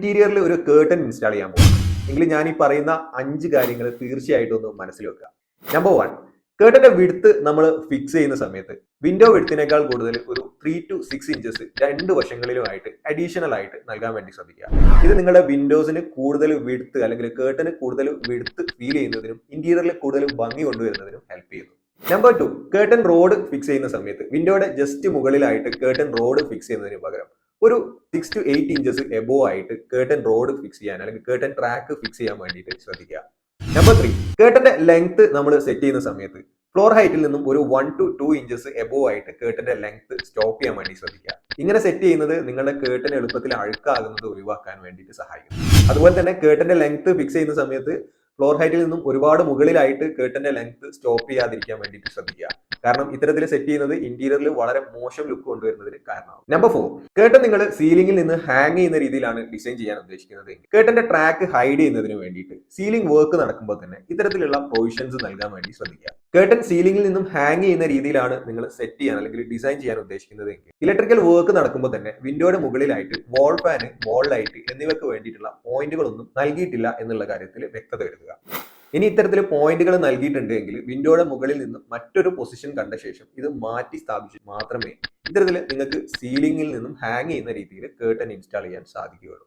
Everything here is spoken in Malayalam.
ഇന്റീരിയറിൽ ഒരു കേർട്ടൻ ഇൻസ്റ്റാൾ ചെയ്യാൻ പോകും എങ്കിൽ ഞാൻ ഈ പറയുന്ന അഞ്ച് കാര്യങ്ങൾ തീർച്ചയായിട്ടും ഒന്ന് മനസ്സിൽ വെക്കുക. നമ്പർ വൺ കേർട്ടന്റെ വിടുത്ത് നമ്മൾ ഫിക്സ് ചെയ്യുന്ന സമയത്ത് വിൻഡോ വിടുത്തിനേക്കാൾ കൂടുതൽ ഒരു ത്രീ ടു സിക്സ് ഇഞ്ചസ് രണ്ട് വശങ്ങളിലുമായിട്ട് അഡീഷണൽ ആയിട്ട് നൽകാൻ വേണ്ടി ശ്രദ്ധിക്കുക. ഇത് നിങ്ങളുടെ വിൻഡോസിന് കൂടുതൽ വിടുത്ത് അല്ലെങ്കിൽ കേർട്ടന് കൂടുതൽ വിടുത്ത് ഫീൽ ചെയ്യുന്നതിനും ഇന്റീരിയറിൽ കൂടുതൽ ഭംഗി കൊണ്ടുവരുന്നതിനും ഹെൽപ്പ് ചെയ്യുന്നു. Number two curtain rod fix ചെയ്യുന്ന സമയത്ത് വിൻഡോയുടെ ജസ്റ്റ് മുകളിലായിട്ട് കേർട്ടൻ റോഡ് ഫിക്സ് ചെയ്യുന്നതിന് പകരം ഒരു six two eight inches above ആയിട്ട് കേട്ടൻ റോഡ് ഫിക്സ് ചെയ്യാൻ അല്ലെങ്കിൽ കേട്ടൻ ട്രാക്ക് ഫിക്സ് ചെയ്യാൻ വേണ്ടിയിട്ട് ശ്രദ്ധിക്കുക. നമ്പർ ത്രീ കേട്ടന്റെ ലെങ്ത് നമ്മൾ സെറ്റ് ചെയ്യുന്ന സമയത്ത് ഫ്ലോർ ഹൈറ്റിൽ നിന്നും ഒരു one two two inches above ആയിട്ട് കേട്ടന്റെ ലെങ്ത് സ്റ്റോപ്പ് ചെയ്യാൻ വേണ്ടി ശ്രദ്ധിക്കുക. ഇങ്ങനെ സെറ്റ് ചെയ്യുന്നത് നിങ്ങളുടെ കേട്ടന് എളുപ്പത്തിൽ അഴുക്കാകുന്നത് ഒഴിവാക്കാൻ വേണ്ടിയിട്ട് സഹായിക്കും അതുപോലെ തന്നെ കേട്ടന്റെ ലെങ്ത് ഫിക്സ് ചെയ്യുന്ന സമയത്ത് ഫ്ലോർ ഹൈറ്റിൽ നിന്നും ഒരുപാട് മുകളിലായിട്ട് കേട്ടന്റെ ലെങ്ത് സ്റ്റോപ്പ് ചെയ്യാതിരിക്കാൻ വേണ്ടിയിട്ട് ശ്രദ്ധിക്കുക. കാരണം ഇത്തരത്തിൽ സെറ്റ് ചെയ്യുന്നത് ഇന്റീരിയറിൽ വളരെ മോശം ലുക്ക് കൊണ്ടുവരുന്നതിന് കാരണമാവും നമ്പർ ഫോർ കേട്ടൻ നിങ്ങൾ സീലിംഗിൽ നിന്ന് ഹാങ് ചെയ്യുന്ന രീതിയിലാണ് ഡിസൈൻ ചെയ്യാൻ ഉദ്ദേശിക്കുന്നത്. കേട്ടന്റെ ട്രാക്ക് ഹൈഡ് ചെയ്യുന്നതിന് വേണ്ടിയിട്ട് സീലിംഗ് വർക്ക് നടക്കുമ്പോൾ തന്നെ ഇത്തരത്തിലുള്ള പ്രൊവിഷൻസ് നൽകാൻ വേണ്ടി ശ്രദ്ധിക്കുക. കേട്ടൻ സീലിംഗിൽ നിന്നും ഹാങ് ചെയ്യുന്ന രീതിയിലാണ് നിങ്ങൾ സെറ്റ് ചെയ്യാൻ അല്ലെങ്കിൽ ഡിസൈൻ ചെയ്യാൻ ഉദ്ദേശിക്കുന്നത് എങ്കിൽ. ഇലക്ട്രിക്കൽ വർക്ക് നടക്കുമ്പോൾ തന്നെ വിൻഡോയുടെ മുകളിലായിട്ട് വാൾ ഫാന് വാൾ ലൈറ്റ് എന്നിവയ്ക്ക് വേണ്ടിയിട്ടുള്ള പോയിന്റുകളൊന്നും നൽകിയിട്ടില്ല എന്നുള്ള കാര്യത്തിൽ വ്യക്തത വരുത്തുക. ഇനി ഇത്തരത്തിൽ പോയിന്റുകൾ നൽകിയിട്ടുണ്ട് എങ്കിൽ വിൻഡോയുടെ മുകളിൽ നിന്നും മറ്റൊരു പൊസിഷൻ കണ്ട ശേഷം ഇത് മാറ്റി സ്ഥാപിച്ച് മാത്രമേ ഇത്തരത്തിൽ നിങ്ങൾക്ക് സീലിംഗിൽ നിന്നും ഹാങ് ചെയ്യുന്ന രീതിയിൽ കേട്ടൻ ഇൻസ്റ്റാൾ ചെയ്യാൻ സാധിക്കുകയുള്ളൂ.